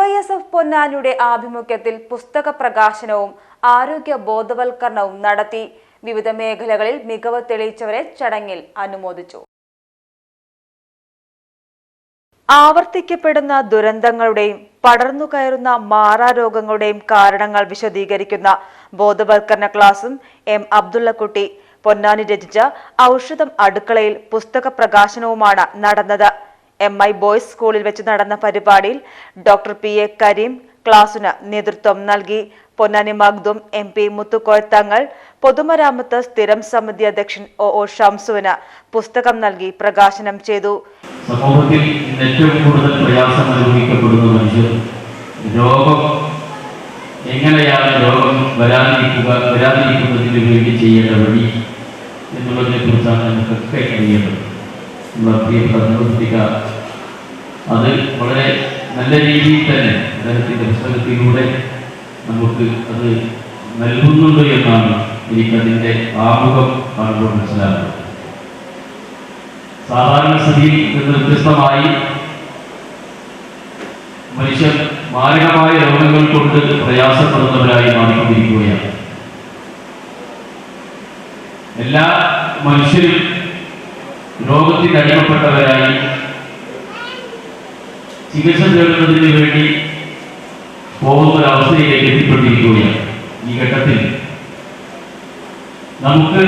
Y S F പൊന്നാനിയുടെ ആഭിമുഖ്യത്തിൽ പുസ്തക പ്രകാശനവും ആരോഗ്യ ബോധവൽക്കരണവും നടത്തി. വിവിധ മേഖലകളിൽ മികവ് തെളിയിച്ചവരെ ചടങ്ങിൽ അനുമോദിച്ചു. ആവർത്തിക്കപ്പെടുന്ന ദുരന്തങ്ങളുടെയും പടർന്നു കയറുന്ന മാറാരോഗങ്ങളുടെയും കാരണങ്ങൾ വിശദീകരിക്കുന്ന ബോധവൽക്കരണ ക്ലാസും എം അബ്ദുള്ളക്കുട്ടി പൊന്നാനി രചിച്ച ഔഷധം അടുക്കളയിൽ പുസ്തക പ്രകാശനവുമാണ് നടന്നത്. എം ഐ ബോയ്സ് സ്കൂളിൽ വെച്ച് നടന്ന പരിപാടിയിൽ ഡോക്ടർ പി എ കരീം ക്ലാസ്സിന് നേതൃത്വം നൽകി. പൊന്നാനി മഗ്ദും എം പി മുത്തുക്കോയത്തങ്ങൾ പൊതുമരാമത്ത് സ്ഥിരം സമിതി അധ്യക്ഷൻ ഒ ഒ ഷംസുവിന് പുസ്തകം നൽകി പ്രകാശനം ചെയ്തു. സമൂഹത്തിൽ ഏറ്റവും കൂടുതൽ പ്രയാസം അനുഭവിക്കപ്പെടുന്ന മനുഷ്യർ രോഗം. എങ്ങനെയാണ് രോഗം വരാതിരിക്കുക വരാതിരിക്കുന്നതിന് വേണ്ടി ചെയ്യേണ്ട വഴി എന്നുള്ളതിനെ കുറിച്ചാണ് നമുക്കൊക്കെ അറിയേണ്ടത്. നമ്മുടെ പ്രിയപ്പെട്ട അത് വളരെ നല്ല രീതിയിൽ തന്നെ അദ്ദേഹത്തിന്റെ പുസ്തകത്തിലൂടെ നമുക്ക് അത് നൽകുന്നുണ്ട് എന്നാണ് എനിക്കതിന്റെ ആമുഖം കാണുമ്പോൾ മനസ്സിലാക്കുന്നത് സാധാരണ സ്ഥിതിയിൽ നിന്ന് വ്യത്യസ്തമായി മനുഷ്യർ മാരകമായ രോഗങ്ങൾ കൊണ്ട് പ്രയാസപ്പെടുന്നവരായി മാറിക്കൊണ്ടിരിക്കുകയാണ്. എല്ലാ മനുഷ്യരും രോഗത്തിന് അടിമപ്പെട്ടവരായി ചികിത്സ തേടുന്നതിന് വേണ്ടി പോകുന്ന ഒരവസ്ഥയിലേക്ക് എത്തിപ്പെട്ടിരിക്കുകയാണ് ഈ ഘട്ടത്തിൽ. നമുക്ക്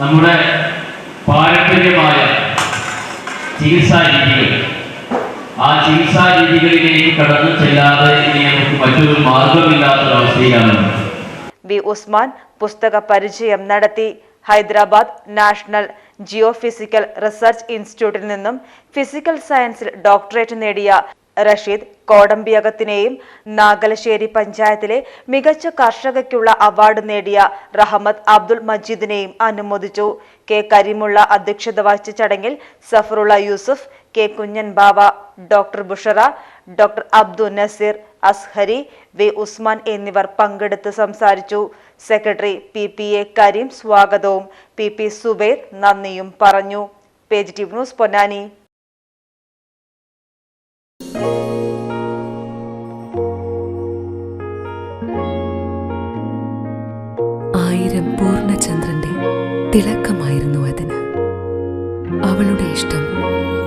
നമ്മുടെ പാരമ്പര്യമായ ചികിത്സാ രീതികൾ ആ ചികിത്സാ രീതികളിലേക്ക് കടന്നു ചെല്ലാതെ ഇനി നമുക്ക് മറ്റൊരു മാർഗമില്ലാത്തൊരവസ്ഥയിലാണ് വി ഉസ്മാൻ പുസ്തക പരിചയം നടത്തി. ഹൈദരാബാദ് നാഷണൽ ജിയോഫിസിക്കൽ റിസർച്ച് ഇൻസ്റ്റിറ്റ്യൂട്ടിൽ നിന്നും ഫിസിക്കൽ സയൻസിൽ ഡോക്ടറേറ്റ് നേടിയ റഷീദ് കോടമ്പിയകത്തിനെയും നാഗലശ്ശേരി പഞ്ചായത്തിലെ മികച്ച കർഷകയ്ക്കുള്ള അവാർഡ് നേടിയ റഹമത്ത് അബ്ദുൾ മജീദിനെയും അനുമോദിച്ചു. കെ. കരിമുള്ള അധ്യക്ഷത വഹിച്ച ചടങ്ങിൽ Safarulla Yusuf K. Kunjan Bava doctor Bushara doctor Abdul Naseer Azhari V. Usman എന്നിവർ പങ്കെടുത്ത് സംസാരിച്ചു. Secretary P. P. A. Kareem സ്വാഗതവും. പി. പി. സുബൈർ നന്ദിയും പറഞ്ഞു. Page T news Ponnani. ആയിരം പൂർണചന്ദ്രന്റെ തിളക്കമായിരുന്നു അതിന്. അവളുടെ ഇഷ്ടം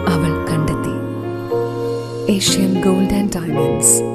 അവൾ കണ്ടെത്തി. Asian gold and diamonds.